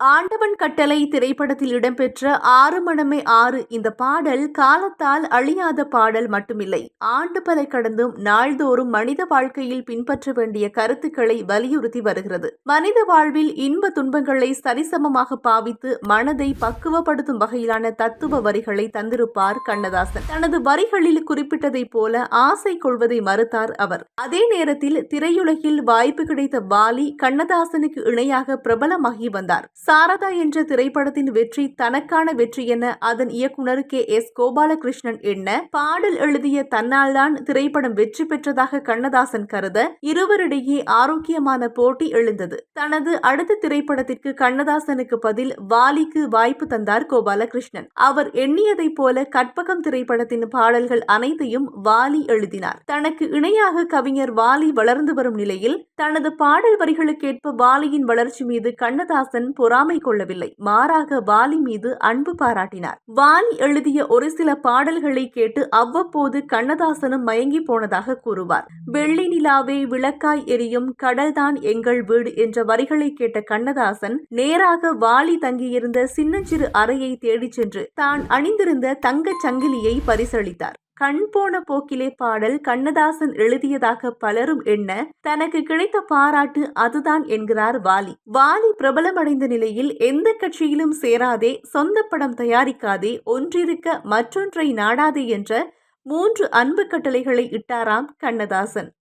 ஆண்டவன் கட்டளை திரைப்படத்தில் இடம்பெற்ற ஆறு மனமே ஆறு இந்த பாடல் காலத்தால் அழியாத பாடல் மட்டுமில்லை. ஆண்டு பல கடந்தும் நாள்தோறும் மனித வாழ்க்கையில் பின்பற்ற வேண்டிய கருத்துக்களை வலியுறுத்தி வருகிறது. மனித வாழ்வில் இன்ப துன்பங்களை சரிசமமாக பாவித்து மனதை பக்குவப்படுத்தும் வகையிலான தத்துவ வரிகளை தந்திருப்பார் கண்ணதாசன். தனது வரிகளில் குறிப்பிட்டதைப் போல ஆசை கொள்வதை மறுத்தார் அவர். அதே நேரத்தில் திரையுலகில் வாய்ப்பு கிடைத்த வாலி கண்ணதாசனுக்கு இணையாக பிரபலமாகி வந்தார். சாரதா என்ற திரைப்படத்தின் வெற்றி தனக்கான வெற்றி என அதன் இயக்குனர் கே. எஸ். கோபாலகிருஷ்ணன் எண்ண பாடல் எழுதிய தன்னால்தான் திரைப்படம் வெற்றி பெற்றதாக கண்ணதாசன் கருத இருவரிடையே ஆரோக்கியமான போட்டி எழுந்தது. தனது அடுத்த திரைப்படத்திற்கு கண்ணதாசனுக்கு பதில் வாலிக்கு வாய்ப்பு தந்தார் கோபாலகிருஷ்ணன். அவர் எண்ணியதைப் போல கற்பகம் திரைப்படத்தின் பாடல்கள் அனைத்தையும் வாலி எழுதினார். தனக்கு இணையாக கவிஞர் வாலி வளர்ந்து வரும் நிலையில் தனது பாடல் வரிகளுக்கேற்ப வாலியின் வளர்ச்சி மீது கண்ணதாசன் பொறாமை கொள்ளவில்லை. மாறாக வாலி மீது அன்பு பாராட்டினார். வாலி எழுதிய ஒரு சில பாடல்களை கேட்டு அவ்வப்போது கண்ணதாசனும் மயங்கி போனதாக கூறுவார். வெள்ளி நிலாவே விளக்காய் எரியும் கடல்தான் எங்கள் வீடு என்ற வரிகளை கேட்ட கண்ணதாசன் நேராக வாலி தங்கியிருந்த சின்னஞ்சிறு அறையை தேடிச் சென்று தான் அணிந்திருந்த தங்கச் சங்கிலியை பரிசளித்தார். கண் போன போக்கிலே பாடல் கண்ணதாசன் எழுதியதாக பலரும் எண்ண தனக்கு கிடைத்த பாராட்டு அதுதான் என்கிறார் வாலி. வாலி பிரபலமடைந்த நிலையில் எந்த கட்சியிலும் சேராதே சொந்த படம் தயாரிக்காதே ஒன்றிருக்க மற்றொன்றை நாடாதே என்ற மூன்று அன்பு கட்டளைகளை இட்டாராம் கண்ணதாசன்.